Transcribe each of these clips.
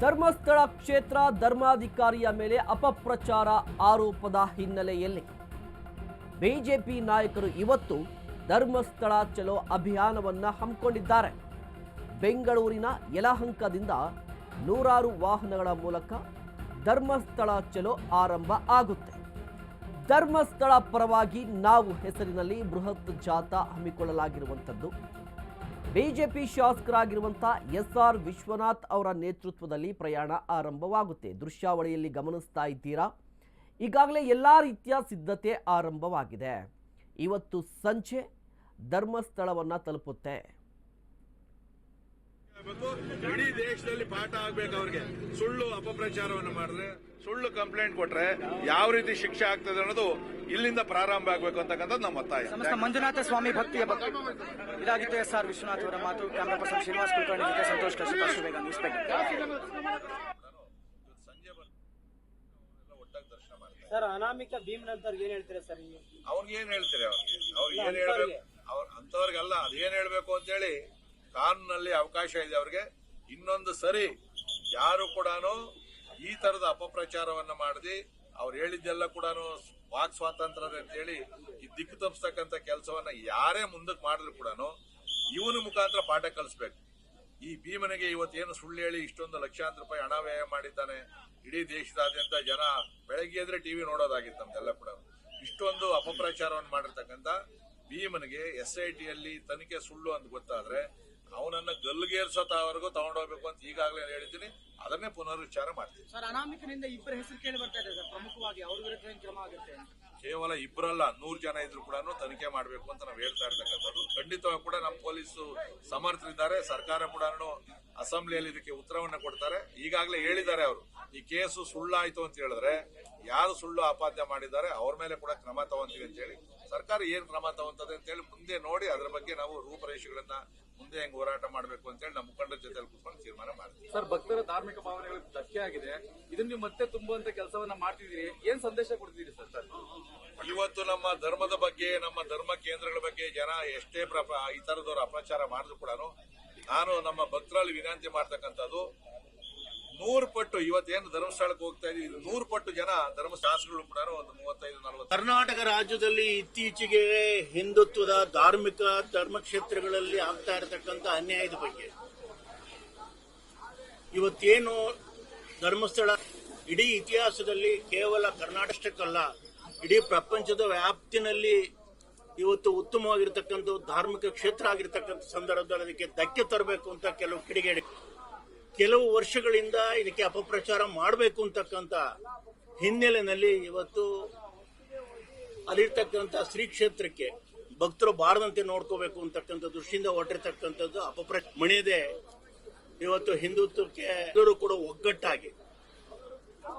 ಧರ್ಮಸ್ಥಳ ಕ್ಷೇತ್ರ ಧರ್ಮಾಧಿಕಾರಿಯ ಮೇಲೆ ಅಪಪ್ರಚಾರ ಆರೋಪದ ಹಿನ್ನೆಲೆಯಲ್ಲಿ ಬಿಜೆಪಿ ನಾಯಕರು ಇವತ್ತು ಧರ್ಮಸ್ಥಳ ಚಲೋ ಅಭಿಯಾನವನ್ನ ಹಮ್ಮಿಕೊಂಡಿದ್ದಾರೆ. ಬೆಂಗಳೂರಿನ ಯಲಹಂಕದಿಂದ ನೂರಾರು ವಾಹನಗಳ ಮೂಲಕ ಧರ್ಮಸ್ಥಳ ಚಲೋ ಆರಂಭ ಆಗುತ್ತೆ. ಧರ್ಮಸ್ಥಳ ಪರವಾಗಿ ನಾವು ಹೆಸರಿನಲ್ಲಿ ಬೃಹತ್ ಜಾಥಾ ಹಮ್ಮಿಕೊಳ್ಳಲಾಗಿರುವಂಥದ್ದು. ಬಿಜೆಪಿ ಶಾಸಕರಾಗಿರುವಂಥ ಎಸ್ ಆರ್ ವಿಶ್ವನಾಥ್ ಅವರ ನೇತೃತ್ವದಲ್ಲಿ ಪ್ರಯಾಣ ಆರಂಭವಾಗುತ್ತೆ. ದೃಶ್ಯಾವಳಿಯಲ್ಲಿ ಗಮನಿಸ್ತಾ ಇದ್ದೀರಾ? ಈಗಾಗಲೇ ಎಲ್ಲ ರೀತಿಯ ಸಿದ್ಧತೆ ಆರಂಭವಾಗಿದೆ. ಇವತ್ತು ಸಂಜೆ ಧರ್ಮಸ್ಥಳವನ್ನು ತಲುಪುತ್ತೆ. ಇಡೀ ದೇಶದಲ್ಲಿ ಪಾಠ ಆಗ್ಬೇಕು ಅವ್ರಿಗೆ. ಸುಳ್ಳು ಅಪಪ್ರಚಾರವನ್ನು ಮಾಡಿದ್ರೆ ಸುಳ್ಳು ಕಂಪ್ಲೇಂಟ್ ಕೊಟ್ರೆ ಯಾವ ರೀತಿ ಶಿಕ್ಷೆ ಆಗ್ತದೆ ಅನ್ನೋದು ಇಲ್ಲಿಂದ ಪ್ರಾರಂಭ ಆಗ್ಬೇಕು ಅಂತಕ್ಕಂಥದ್ದು ನಮ್ಮ ಒತ್ತಾಯ. ಸಮಸ್ತ ಮಂಜುನಾಥ ಸ್ವಾಮಿ ಭಕ್ತಿಯ ಬಗ್ಗೆ ಇದಾಗಿತ್ತು ಎಸ್ ಆರ್ ವಿಶ್ವನಾಥ್ ಅವರ ಮಾತು. ಕ್ಯಾಮರಾ ಪರ್ಸನ್ ಶ್ರೀನಿವಾಸ್ ಕುಲಕರ್ಣಿ ಜೊತೆ ಸಂತೋಷ್ ಕಶ್ಯಪ್ ನ್ಯೂಸ್ ಸರ್ ಅನಾಮಿಕ ಭೀಮ್ನಂತವ್ರಿಗೆ ಏನ್ ಹೇಳ್ತೀರಾ ಸರ್ ಅವ್ರಿಗೆ ಏನ್ ಹೇಳ್ತೀರಿ ಅವ್ರಿಗೆ? ಅವ್ರಿಗೆ ಏನ್ ಹೇಳ್ಬೇಕು? ಅವ್ರ ಅಂತವ್ರಿಗಲ್ಲ ಅದೇನ್ ಹೇಳ್ಬೇಕು ಅಂತೇಳಿ ಕಾನೂನಲ್ಲಿ ಅವಕಾಶ ಇದೆ ಅವ್ರಿಗೆ. ಇನ್ನೊಂದು ಸರಿ ಯಾರು ಕೂಡ ಈ ತರದ ಅಪಪ್ರಚಾರವನ್ನ ಮಾಡದಿ, ಅವ್ರು ಹೇಳಿದ್ದೆಲ್ಲ ಕೂಡ ವಾಕ್ ಸ್ವಾತಂತ್ರ್ಯ ಅಂತ ಹೇಳಿ ಈ ದಿಕ್ಕು ತಪ್ಪಿಸ್ತಕ್ಕಂಥ ಕೆಲಸವನ್ನ ಯಾರೇ ಮುಂದಕ್ಕೆ ಮಾಡಿದ್ರು ಕೂಡ ಇವನ ಮುಖಾಂತರ ಪಾಠ ಕಲಿಸ್ಬೇಕು. ಈ ಭೀಮನಿಗೆ ಇವತ್ತೇನು ಸುಳ್ಳು ಹೇಳಿ ಇಷ್ಟೊಂದು ಲಕ್ಷಾಂತರ ರೂಪಾಯಿ ಹಣ ವ್ಯಯ ಮಾಡಿದ್ದಾನೆ, ಇಡೀ ದೇಶದಾದ್ಯಂತ ಜನ ಬೆಳಗ್ಗೆ ಎದ್ರೆ ಟಿವಿ ನೋಡೋದಾಗಿತ್ತು ನಮ್ದೆಲ್ಲ ಕೂಡ ಇಷ್ಟೊಂದು ಅಪಪ್ರಚಾರವನ್ನು ಮಾಡಿರ್ತಕ್ಕಂಥ ಭೀಮನಿಗೆ ಎಸ್ ಐ ಟಿಯಲ್ಲಿ ತನಿಖೆ ಸುಳ್ಳು ಅಂತ ಗೊತ್ತಾದ್ರೆ ಅವನನ್ನ ಗಲ್ಲಿಗೇರ್ಸೋತವರೆಗೂ ತಗೊಂಡೋಗ್ಬೇಕು ಅಂತ ಈಗಾಗಲೇ ಹೇಳಿದ್ದೀನಿ. ಅದನ್ನೇ ಪುನರುಚ್ಚಾರ ಮಾಡ್ತೀನಿ ಸರ್ ಅನಾಮಿಕನಿಂದ ಇಬ್ಬರ ಹೆಸರು ಕೇಳಿ ಬರ್ತಾ ಇದೆ ಸರ್. ಪ್ರಮುಖವಾಗಿ ಅವ್ರ ವಿರುದ್ಧ ಏನ್ ಕ್ರಮ ಆಗುತ್ತೆ ಕೇವಲ ಇಬ್ಬರಲ್ಲ ನೂರು ಜನ ಇದ್ರು ಕೂಡ ತನಿಖೆ ಮಾಡಬೇಕು ಅಂತ ನಾವು ಹೇಳ್ತಾ ಇರ್ತಕ್ಕಂಥದ್ದು. ಖಂಡಿತವಾಗಿ ಕೂಡ ನಮ್ಮ ಪೊಲೀಸು ಸಮರ್ಥರಿದ್ದಾರೆ. ಸರ್ಕಾರ ಕೂಡ ಅಸೆಂಬ್ಲಿಯಲ್ಲಿ ಇದಕ್ಕೆ ಉತ್ತರವನ್ನ ಕೊಡ್ತಾರೆ. ಈಗಾಗಲೇ ಹೇಳಿದ್ದಾರೆ ಅವರು ಈ ಕೇಸು ಸುಳ್ಳಾಯ್ತು ಅಂತ ಹೇಳಿದ್ರೆ ಯಾರು ಸುಳ್ಳು ಆಪಾದ್ಯ ಮಾಡಿದ್ದಾರೆ ಅವ್ರ ಮೇಲೆ ಕೂಡ ಕ್ರಮ ತಗೊಂತೀವಿ ಅಂತ ಹೇಳಿ. ಸರ್ಕಾರ ಏನ್ ಕ್ರಮ ತಗೊಂತದೆ ಅಂತ ಹೇಳಿ ಮುಂದೆ ನೋಡಿ ಅದ್ರ ಬಗ್ಗೆ ನಾವು ರೂಪರೇಷೆಗಳನ್ನ ಮುಂದೆ ಹೆಂಗ್ ಹೋರಾಟ ಮಾಡಬೇಕು ಅಂತ ಹೇಳಿ ನಮ್ಮ ಮುಖಂಡರ ಜೊತೆ ಕೂತ್ಕೊಂಡು ತೀರ್ಮಾನ ಮಾಡ್ತೀವಿ. ಸರ್ ಭಕ್ತರ ಧಾರ್ಮಿಕ ಭಾವನೆಗಳಿಗೆ ಧಕ್ಕೆ ಆಗಿದೆ. ಇದನ್ನ ನೀವು ಮತ್ತೆ ತುಂಬುವಂತ ಕೆಲಸವನ್ನ ಮಾಡ್ತಿದ್ದೀರಿ. ಏನ್ ಸಂದೇಶ ಕೊಡ್ತೀರಿ ಸರ್ ಸರ್? ಇವತ್ತು ನಮ್ಮ ಧರ್ಮದ ಬಗ್ಗೆ ನಮ್ಮ ಧರ್ಮ ಕೇಂದ್ರಗಳ ಬಗ್ಗೆ ಜನ ಎಷ್ಟೇ ಪ್ರಪ ಈ ತರದವ್ರು ಅಪಚಾರ ಮಾಡಿದ್ರು ಕೂಡ ನಾನು ನಮ್ಮ ಭಕ್ತರಲ್ಲಿ ವಿನಂತಿ ಮಾಡ್ತಕ್ಕಂಥದ್ದು ನೂರು ಪಟ್ಟು, ಇವತ್ತೇನು ಧರ್ಮಸ್ಥಳಕ್ಕೆ ಹೋಗ್ತಾ ಇದೀವಿ ನೂರು ಪಟ್ಟು ಜನ ಧರ್ಮಶಾಸ್ತ್ರಗಳು ಕೂಡ ಒಂದು ಮೂವತ್ತೈದು, ನಲವತ್ತು. ಕರ್ನಾಟಕ ರಾಜ್ಯದಲ್ಲಿ ಇತ್ತೀಚೆಗೆ ಹಿಂದುತ್ವದ ಧಾರ್ಮಿಕ ಧರ್ಮಕ್ಷೇತ್ರಗಳಲ್ಲಿ ಆಗ್ತಾ ಇರತಕ್ಕಂಥ ಅನ್ಯಾಯದ ಬಗ್ಗೆ. ಇವತ್ತೇನು ಧರ್ಮಸ್ಥಳ ಇಡೀ ಇತಿಹಾಸದಲ್ಲಿ ಕೇವಲ ಕರ್ನಾಟಕಕ್ಕಲ್ಲ ಇಡೀ ಪ್ರಪಂಚದ ವ್ಯಾಪ್ತಿನಲ್ಲಿ ಇವತ್ತು ಉತ್ತಮವಾಗಿರ್ತಕ್ಕಂಥ ಧಾರ್ಮಿಕ ಕ್ಷೇತ್ರ ಆಗಿರ್ತಕ್ಕಂಥ ಸಂದರ್ಭದಲ್ಲಿ ಅದಕ್ಕೆ ಧಕ್ಕೆ ತರಬೇಕು ಅಂತ ಕೆಲವು ಕಿಡಿಗೇಡಿ ಕೆಲವು ವರ್ಷಗಳಿಂದ ಇದಕ್ಕೆ ಅಪಪ್ರಚಾರ ಮಾಡಬೇಕು ಅಂತಕ್ಕಂಥ ಹಿನ್ನೆಲೆಯಲ್ಲಿ ಇವತ್ತು ಅಲ್ಲಿರ್ತಕ್ಕಂಥ ಶ್ರೀ ಕ್ಷೇತ್ರಕ್ಕೆ ಭಕ್ತರು ಬಾರದಂತೆ ನೋಡ್ಕೋಬೇಕು ಅಂತಕ್ಕಂಥ ದೃಷ್ಟಿಯಿಂದ ಹೊರಟಿರ್ತಕ್ಕಂಥದ್ದು ಅಪಪ್ರ ಮಣಿಯದೆ ಇವತ್ತು ಹಿಂದುತ್ವಕ್ಕೆ ಎಲ್ಲರೂ ಕೂಡ ಒಗ್ಗಟ್ಟಾಗಿ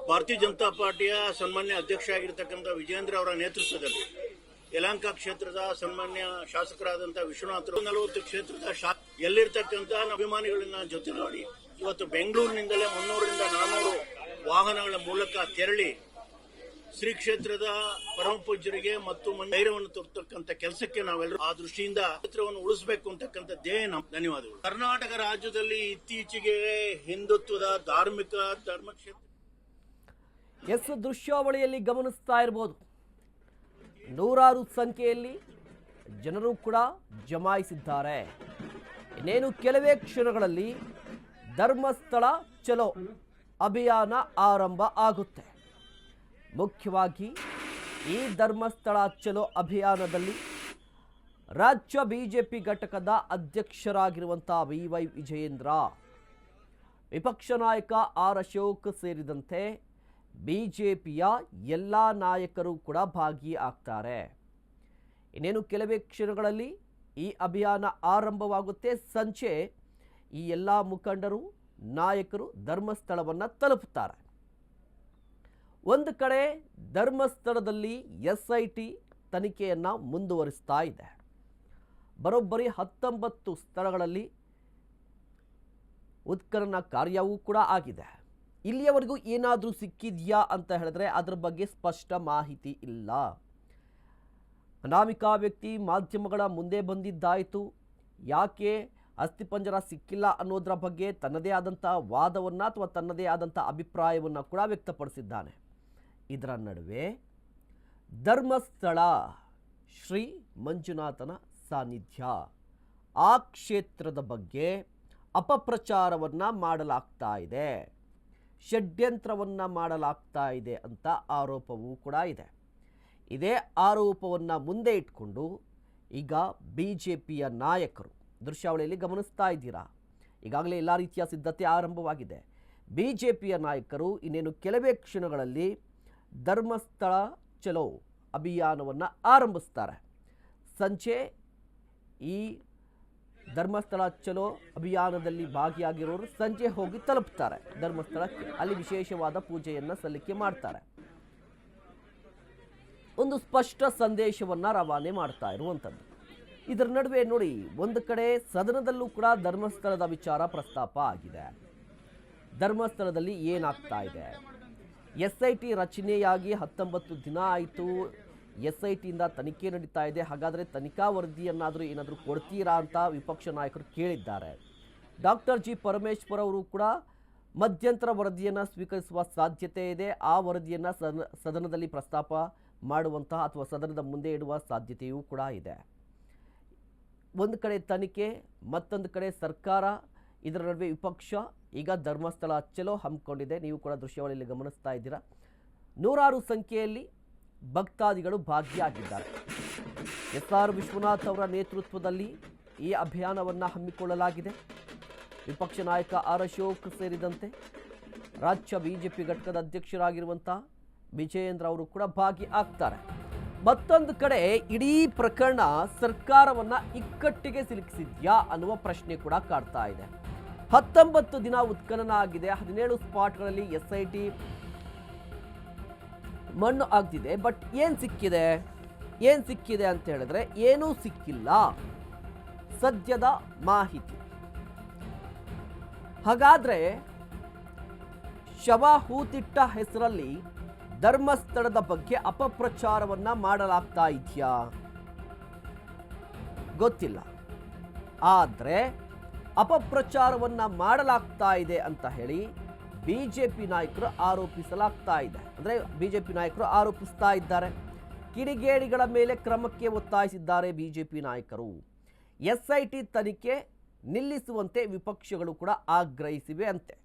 ಭಾರತೀಯ ಜನತಾ ಪಾರ್ಟಿಯ ಸನ್ಮಾನ್ಯ ಅಧ್ಯಕ್ಷ ಆಗಿರ್ತಕ್ಕಂಥ ವಿಜೇಂದ್ರ ಅವರ ನೇತೃತ್ವದಲ್ಲಿ ಯಲಹಂಕ ಕ್ಷೇತ್ರದ ಸನ್ಮಾನ್ಯ ಶಾಸಕರಾದಂತಹ ವಿಶ್ವನಾಥ್ ನಲವತ್ತು ಕ್ಷೇತ್ರದ ಶಾ ಎಲ್ಲಿರ್ತಕ್ಕಂಥ ಅಭಿಮಾನಿಗಳನ್ನ ಜೊತೆ ನೋಡಿ ಇವತ್ತು ಬೆಂಗಳೂರಿನಿಂದಲೇ ಮುನ್ನೂರರಿಂದ ನಾನ್ನೂರು ವಾಹನಗಳ ಮೂಲಕ ತೆರಳಿ ಶ್ರೀ ಕ್ಷೇತ್ರದ ಪರಮ ಪೂಜ್ಯರಿಗೆ ಮತ್ತು ಧೈರ್ಯವನ್ನು ತೋರ್ತಕ್ಕಂಥ ಕೆಲಸಕ್ಕೆ ನಾವೆಲ್ಲರೂ ಆ ದೃಷ್ಟಿಯಿಂದ ಕ್ಷೇತ್ರವನ್ನು ಉಳಿಸಬೇಕು ಅಂತಕ್ಕಂಥ ಧ್ಯೇಯ ಧನ್ಯವಾದಗಳು. ಕರ್ನಾಟಕ ರಾಜ್ಯದಲ್ಲಿ ಇತ್ತೀಚೆಗೆ ಹಿಂದುತ್ವದ ಧಾರ್ಮಿಕ ಧರ್ಮಕ್ಷೇತ್ರ ಎಸ್ ದೃಶ್ಯಾವಳಿಯಲ್ಲಿ ಗಮನಿಸ್ತಾ ಇರಬಹುದು ನೂರಾರು ಸಂಖ್ಯೆಯಲ್ಲಿ ಜನರು ಕೂಡ ಜಮಾಯಿಸಿದ್ದಾರೆ. ಇನ್ನೇನು ಕೆಲವೇ ಕ್ಷಣಗಳಲ್ಲಿ ಧರ್ಮಸ್ಥಳ ಚಲೋ ಅಭಿಯಾನ ಆರಂಭ ಆಗುತ್ತೆ. ಮುಖ್ಯವಾಗಿ ಈ ಧರ್ಮಸ್ಥಳ ಚಲೋ ಅಭಿಯಾನದಲ್ಲಿ ರಾಜ್ಯ ಬಿ ಜೆ ಪಿ ಘಟಕದ ಅಧ್ಯಕ್ಷರಾಗಿರುವಂಥ ವಿ ವೈ ವಿಜಯೇಂದ್ರ, ವಿಪಕ್ಷ ನಾಯಕ ಆರ್ ಅಶೋಕ್ ಸೇರಿದಂತೆ ಬಿ ಜೆ ಪಿಯ ಎಲ್ಲ ನಾಯಕರು ಕೂಡ ಭಾಗಿಯಾಗ್ತಾರೆ. ಇನ್ನೇನು ಕೆಲವೇ ಕ್ಷಣಗಳಲ್ಲಿ ಈ ಅಭಿಯಾನ ಆರಂಭವಾಗುತ್ತೆ. ಸಂಜೆ ಈ ಎಲ್ಲ ಮುಖಂಡರು, ನಾಯಕರು ಧರ್ಮಸ್ಥಳವನ್ನು ತಲುಪುತ್ತಾರೆ. ಒಂದು ಕಡೆ ಧರ್ಮಸ್ಥಳದಲ್ಲಿ ಎಸ್ ಐ ಟಿ ತನಿಖೆಯನ್ನು ಮುಂದುವರಿಸ್ತಾ ಇದೆ. ಬರೋಬ್ಬರಿ ಹತ್ತೊಂಬತ್ತು ಸ್ಥಳಗಳಲ್ಲಿ ಉತ್ಖನನ ಕಾರ್ಯವೂ ಕೂಡ ಆಗಿದೆ. ಇಲ್ಲಿಯವರೆಗೂ ಏನಾದರೂ ಸಿಕ್ಕಿದೆಯಾ ಅಂತ ಹೇಳಿದ್ರೆ ಅದರ ಬಗ್ಗೆ ಸ್ಪಷ್ಟ ಮಾಹಿತಿ ಇಲ್ಲ. ಅನಾಮಿಕಾ ವ್ಯಕ್ತಿ ಮಾಧ್ಯಮಗಳ ಮುಂದೆ ಬಂದಿದ್ದಾಯಿತು. ಯಾಕೆ ಅಸ್ಥಿಪಂಜರ ಸಿಕ್ಕಿಲ್ಲ ಅನ್ನೋದರ ಬಗ್ಗೆ ತನ್ನದೇ ಆದಂಥ ವಾದವನ್ನು ಅಥವಾ ತನ್ನದೇ ಆದಂಥ ಅಭಿಪ್ರಾಯವನ್ನು ಕೂಡ ವ್ಯಕ್ತಪಡಿಸಿದ್ದಾನೆ. ಇದರ ನಡುವೆ ಧರ್ಮಸ್ಥಳ ಶ್ರೀ ಮಂಜುನಾಥನ ಸಾನ್ನಿಧ್ಯ. ಆ ಕ್ಷೇತ್ರದ ಬಗ್ಗೆ ಅಪಪ್ರಚಾರವನ್ನು ಮಾಡಲಾಗ್ತಾ ಇದೆ. ಷಡ್ಯಂತ್ರವನ್ನು ಮಾಡಲಾಗ್ತಾ ಇದೆ ಅಂತ ಆರೋಪವೂ ಕೂಡ ಇದೆ. ಇದೇ ಆರೋಪವನ್ನು ಮುಂದೆ ಇಟ್ಕೊಂಡು ಈಗ ಬಿ ಜೆ ಪಿಯ ನಾಯಕರು ದೃಶ್ಯಾವಳಿಯಲ್ಲಿ ಗಮನಿಸ್ತಾ ಇದ್ದೀರಾ? ಈಗಾಗಲೇ ಎಲ್ಲ ರೀತಿಯ ಸಿದ್ಧತೆ ಆರಂಭವಾಗಿದೆ. ಬಿ ಜೆ ಪಿಯ ನಾಯಕರು ಇನ್ನೇನು ಕೆಲವೇ ಕ್ಷಣಗಳಲ್ಲಿ ಧರ್ಮಸ್ಥಳ ಚಲೋ ಅಭಿಯಾನವನ್ನು ಆರಂಭಿಸ್ತಾರೆ. ಸಂಜೆ ಈ ಧರ್ಮಸ್ಥಳ ಚಲೋ ಅಭಿಯಾನದಲ್ಲಿ ಭಾಗಿಯಾಗಿರೋರು ಸಂಜೆ ಹೋಗಿ ತಲುಪ್ತಾರೆ. ಧರ್ಮಸ್ಥಳಕ್ಕೆ ಅಲ್ಲಿ ವಿಶೇಷವಾದ ಪೂಜೆಯನ್ನು ಸಲ್ಲಿಕೆ ಮಾಡ್ತಾರೆ. ಒಂದು ಸ್ಪಷ್ಟ ಸಂದೇಶವನ್ನು ರವಾನೆ ಮಾಡ್ತಾ ಇರುವಂಥದ್ದು ಇದರ ನಡುವೆ ನೋಡಿ, ಒಂದು ಕಡೆ ಸದನದಲ್ಲೂ ಕೂಡ ಧರ್ಮಸ್ಥಳದ ವಿಚಾರ ಪ್ರಸ್ತಾಪ ಆಗಿದೆ. ಧರ್ಮಸ್ಥಳದಲ್ಲಿ ಏನಾಗ್ತಾ ಇದೆ? ಎಸ್ ಐ ಟಿ ರಚನೆಯಾಗಿ ಹತ್ತೊಂಬತ್ತು ದಿನ ಆಯಿತು. ಎಸ್ ಐ ಟಿಯಿಂದ ತನಿಖೆ ನಡೀತಾ ಇದೆ. ಹಾಗಾದರೆ ತನಿಖಾ ವರದಿಯನ್ನಾದರೂ ಏನಾದರೂ ಕೊಡ್ತೀರಾ ಅಂತ ವಿಪಕ್ಷ ನಾಯಕರು ಕೇಳಿದ್ದಾರೆ. ಡಾಕ್ಟರ್ ಜಿ ಪರಮೇಶ್ವರ್ ಅವರು ಕೂಡ ಮಧ್ಯಂತರ ವರದಿಯನ್ನು ಸ್ವೀಕರಿಸುವ ಸಾಧ್ಯತೆ ಇದೆ. ಆ ವರದಿಯನ್ನು ಸದನ, ಸದನದಲ್ಲಿ ಪ್ರಸ್ತಾಪ ಮಾಡುವಂತಹ ಅಥವಾ ಸದನದ ಮುಂದೆ ಇಡುವ ಸಾಧ್ಯತೆಯೂ ಕೂಡ ಇದೆ. ಒಂದು ಕಡೆ ತನಿಖೆ, ಮತ್ತೊಂದು ಕಡೆ ಸರ್ಕಾರ, ಇದರ ನಡುವೆ ವಿಪಕ್ಷ, ಈಗ ಧರ್ಮಸ್ಥಳ ಚಲೋ ಹಮ್ಮಿಕೊಂಡಿದೆ. ನೀವು ಕೂಡ ದೃಶ್ಯಾವಳಿಯಲ್ಲಿ ಗಮನಿಸ್ತಾ ಇದ್ದೀರಾ. ನೂರಾರು ಸಂಖ್ಯೆಯಲ್ಲಿ ಭಕ್ತಾದಿಗಳು ಭಾಗಿಯಾಗಿದ್ದಾರೆ. ಎಸ್ ಆರ್ ವಿಶ್ವನಾಥ್ ಅವರ ನೇತೃತ್ವದಲ್ಲಿ ಈ ಅಭಿಯಾನವನ್ನು ಹಮ್ಮಿಕೊಳ್ಳಲಾಗಿದೆ. ವಿಪಕ್ಷ ನಾಯಕ ಆರ್ ಅಶೋಕ್ ಸೇರಿದಂತೆ ರಾಜ್ಯ ಬಿಜೆಪಿ ಘಟಕದ ಅಧ್ಯಕ್ಷರಾಗಿರುವಂಥ ವಿಜಯೇಂದ್ರ ಅವರು ಕೂಡ ಭಾಗಿಯಾಗ್ತಾರೆ ಮತ್ತೊಂದು ಕಡೆ ಇಡೀ ಪ್ರಕರಣ ಸರ್ಕಾರವನ್ನ ಇಕ್ಕಟ್ಟಿಗೆ ಸಿಲುಕಿಸಿದ್ಯಾ ಅನ್ನುವ ಪ್ರಶ್ನೆ ಕೂಡ ಕಾಡ್ತಾ ಇದೆ. ಹತ್ತೊಂಬತ್ತು ದಿನ ಉತ್ಖನನ ಆಗಿದೆ. ಹದಿನೇಳು ಸ್ಪಾಟ್ಗಳಲ್ಲಿ ಎಸ್ ಐ ಟಿ ಮಣ್ಣು ಆಗ್ತಿದೆ. ಬಟ್ ಏನು ಸಿಕ್ಕಿದೆ? ಏನು ಸಿಕ್ಕಿದೆ ಅಂತ ಹೇಳಿದ್ರೆ ಏನೂ ಸಿಕ್ಕಿಲ್ಲ. ಸದ್ಯದ ಮಾಹಿತಿ. ಹಾಗಾದ್ರೆ ಶವ ಹೂತಿಟ್ಟ ಹೆಸರಲ್ಲಿ ಧರ್ಮಸ್ಥಳದ ಬಗ್ಗೆ ಅಪಪ್ರಚಾರವನ್ನ ಮಾಡಲಾಗ್ತಾ ಇದೆಯಾ? ಗೊತ್ತಿಲ್ಲ. ಆದರೆ ಅಪಪ್ರಚಾರವನ್ನ ಮಾಡಲಾಗ್ತಾ ಇದೆ ಅಂತ ಹೇಳಿ ಬಿ ಜೆ ಪಿ ನಾಯಕರು ಆರೋಪಿಸಲಾಗ್ತಾ ಇದೆ. ಅಂದರೆ ಬಿ ಜೆ ಪಿ ನಾಯಕರು ಆರೋಪಿಸ್ತಾ ಇದ್ದಾರೆ. ಕಿಡಿಗೇಡಿಗಳ ಮೇಲೆ ಕ್ರಮಕ್ಕೆ ಒತ್ತಾಯಿಸಿದ್ದಾರೆ ಬಿ ಜೆ ಪಿ ನಾಯಕರು. ಎಸ್ ಐ ಟಿ ತನಿಖೆ ನಿಲ್ಲಿಸುವಂತೆ ವಿಪಕ್ಷಗಳು ಕೂಡ ಆಗ್ರಹಿಸಿವೆ ಅಂತೆ.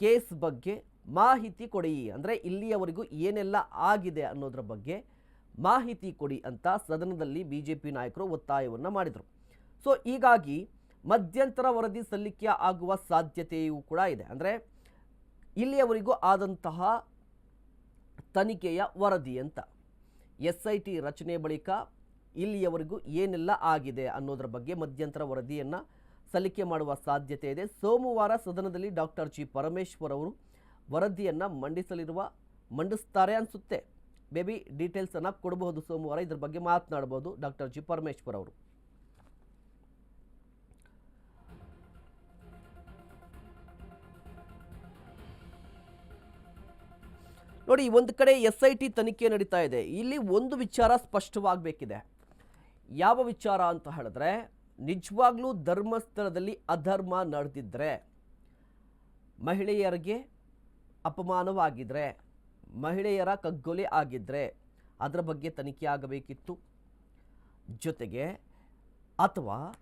ಕೇಸ್ ಬಗ್ಗೆ ಮಾಹಿತಿ ಕೊಡಿ ಅಂದರೆ ಇಲ್ಲಿಯವರೆಗೂ ಏನೆಲ್ಲ ಆಗಿದೆ ಅನ್ನೋದ್ರ ಬಗ್ಗೆ ಮಾಹಿತಿ ಕೊಡಿ ಅಂತ ಸದನದಲ್ಲಿ ಬಿ ಜೆ ಪಿ ನಾಯಕರು ಒತ್ತಾಯವನ್ನು ಮಾಡಿದರು. ಸೊ ಹೀಗಾಗಿ ಮಧ್ಯಂತರ ವರದಿ ಸಲ್ಲಿಕೆ ಆಗುವ ಸಾಧ್ಯತೆಯೂ ಕೂಡ ಇದೆ. ಅಂದರೆ ಇಲ್ಲಿಯವರೆಗೂ ಆದಂತಹ ತನಿಖೆಯ ವರದಿ ಅಂತ. ಎಸ್ ಐ ಟಿ ರಚನೆ ಬಳಿಕ ಇಲ್ಲಿಯವರೆಗೂ ಏನೆಲ್ಲ ಆಗಿದೆ ಅನ್ನೋದರ ಬಗ್ಗೆ ಮಧ್ಯಂತರ ವರದಿಯನ್ನು ಸಲ್ಲಿಕೆ ಮಾಡುವ ಸಾಧ್ಯತೆ ಇದೆ. ಸೋಮವಾರ ಸದನದಲ್ಲಿ ಡಾಕ್ಟರ್ ಜಿ ಪರಮೇಶ್ವರ್ ಅವರು ವರದಿಯನ್ನು ಮಂಡಿಸಲಿರುವ ಮಂಡಿಸ್ತಾರೆ ಅನಿಸುತ್ತೆ. ಬೇಬಿ ಡೀಟೇಲ್ಸನ್ನು ಕೊಡಬಹುದು ಸೋಮವಾರ. ಇದ್ರ ಬಗ್ಗೆ ಮಾತನಾಡಬಹುದು ಡಾಕ್ಟರ್ ಜಿ ಪರಮೇಶ್ವರ್ ಅವರು. ನೋಡಿ ಒಂದು ಕಡೆ ಎಸ್ ಐ ಟಿ ತನಿಖೆ ನಡೀತಾ ಇದೆ. ಇಲ್ಲಿ ಒಂದು ವಿಚಾರ ಸ್ಪಷ್ಟವಾಗಬೇಕಿದೆ. ಯಾವ ವಿಚಾರ ಅಂತ ಹೇಳಿದ್ರೆ, ನಿಜವಾಗ್ಲೂ ಧರ್ಮಸ್ಥಳದಲ್ಲಿ ಅಧರ್ಮ ನಡೆದಿದ್ದರೆ ಮಹಿಳೆಯರಿಗೆ ಅಪಮಾನವಾಗಿದ್ರೆ, ಮಹಿಳೆಯರ ಕಗ್ಗೊಲೆ ಆಗಿದ್ರೆ ಅದರ ಬಗ್ಗೆ ತನಿಖೆ ಆಗಬೇಕಿತ್ತು. ಜೊತೆಗೆ, ಅಥವಾ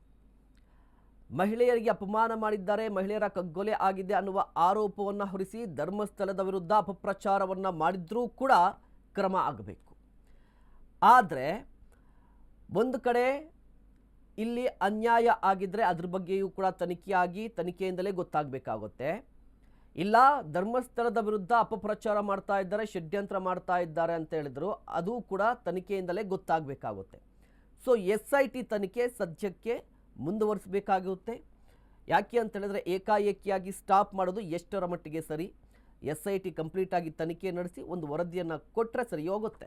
ಮಹಿಳೆಯರಿಗೆ ಅಪಮಾನ ಮಾಡಿದ್ದಾರೆ, ಮಹಿಳೆಯರ ಕಗ್ಗೊಲೆ ಆಗಿದೆ ಅನ್ನುವ ಆರೋಪವನ್ನು ಹೊರಿಸಿ ಧರ್ಮಸ್ಥಳದ ವಿರುದ್ಧ ಅಪಪ್ರಚಾರವನ್ನು ಮಾಡಿದ್ರೂ ಕೂಡ ಕ್ರಮ ಆಗಬೇಕು. ಆದರೆ, ಒಂದು ಕಡೆ ಇಲ್ಲಿ ಅನ್ಯಾಯ ಆಗಿದ್ದರೆ ಅದ್ರ ಬಗ್ಗೆಯೂ ಕೂಡ ತನಿಖೆಯಾಗಿ ತನಿಖೆಯಿಂದಲೇ ಗೊತ್ತಾಗಬೇಕಾಗುತ್ತೆ. ಇಲ್ಲ, ಧರ್ಮಸ್ಥಳದ ವಿರುದ್ಧ ಅಪಪ್ರಚಾರ ಮಾಡ್ತಾ ಇದ್ದಾರೆ, ಷಡ್ಯಂತ್ರ ಮಾಡ್ತಾ ಇದ್ದಾರೆ ಅಂತ ಹೇಳಿದ್ರು, ಅದು ಕೂಡ ತನಿಖೆಯಿಂದಲೇ ಗೊತ್ತಾಗಬೇಕಾಗುತ್ತೆ. ಸೊ ಎಸ್ ಐ ಟಿ ತನಿಖೆ ಸದ್ಯಕ್ಕೆ ಮುಂದುವರಿಸಬೇಕಾಗುತ್ತೆ. ಯಾಕೆ ಅಂತ ಹೇಳಿದ್ರೆ ಏಕಾಏಕಿಯಾಗಿ ಸ್ಟಾಪ್ ಮಾಡೋದು ಎಷ್ಟರ ಮಟ್ಟಿಗೆ ಸರಿ? ಎಸ್ ಐ ಟಿ ಕಂಪ್ಲೀಟಾಗಿ ತನಿಖೆ ನಡೆಸಿ, ಒಂದು ವರದಿಯನ್ನು ಕೊಟ್ಟರೆ ಸರಿ ಹೋಗುತ್ತೆ.